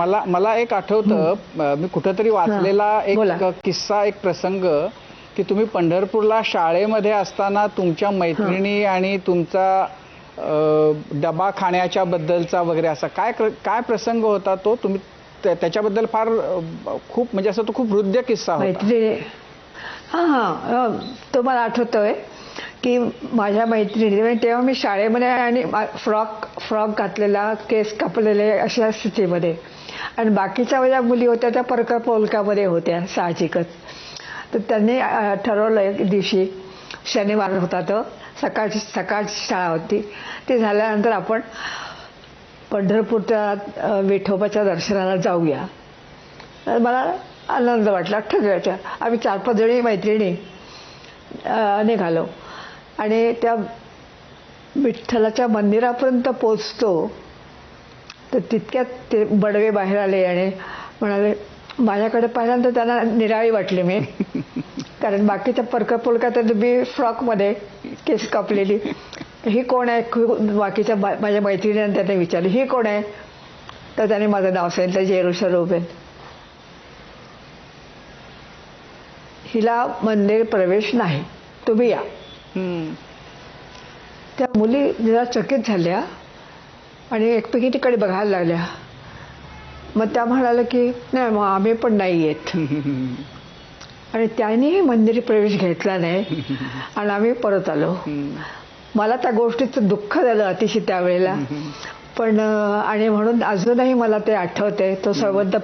मला मला एक आठवतं मी कुठंतरी वाचलेला. एक किस्सा एक प्रसंग की तुम्ही पंढरपूरला शाळेमध्ये असताना तुमच्या मैत्रिणी आणि तुमचा डबा खाण्याच्या बद्दलचा वगैरे असा काय काय प्रसंग होता तो? तुम्ही त्या- त्याच्याबद्दल फार खूप म्हणजे असं तो खूप हृदय किस्सा होता. हां हां तो मला आठवतोय की माझ्या मैत्रिणी म्हणजे तेव्हा मी शाळेमध्ये आणि फ्रॉक फ्रॉक घातलेला केस कापलेले अशा स्थितीमध्ये. आणि बाकीच्या ज्या मुली होत्या त्या परकर पोलकामध्ये होत्या साहजिकच. तर त्यांनी ठरवलं एक दिवशी शनिवार होता तो सकाळची सकाळची शाळा होती. ती झाल्यानंतर आपण पंढरपूरच्या विठोबाच्या दर्शनाला जाऊया. तर मला आनंद वाटला ठरवायचा आम्ही चार पाच जणी मैत्रिणी निघालो. आणि त्या विठ्ठलाच्या मंदिरापर्यंत पोचतो तर तितक्यात ते बडवे बाहेर आले आणि म्हणाले माझ्याकडे पहिल्यांदा त्यांना निराळी वाटली मी. कारण बाकीच्या परका पोलका तर मी फ्रॉकमध्ये केस कापलेली. ही कोण आहे? बाकीच्या बा- माझ्या मैत्रिणीने त्यांनी विचारली ही कोण आहे? तर त्याने माझं नाव सांगितलं जेरुशा रोबेन. हिला मंदिर प्रवेश नाही. तुम्ही या. त्या मुली जरा चकित झाल्या. आणि एकमेकीकडे बघायला लागल्या. मग त्या म्हणाल्या की नाही मग आम्ही पण नाही येत. आणि त्यांनीही मंदिर प्रवेश घेतला नाही. आणि आम्ही परत आलो. मला त्या गोष्टीचं दुःख झालं अतिशय त्यावेळेला. पण आणि म्हणून अजूनही मला ते आठवते तो संबंध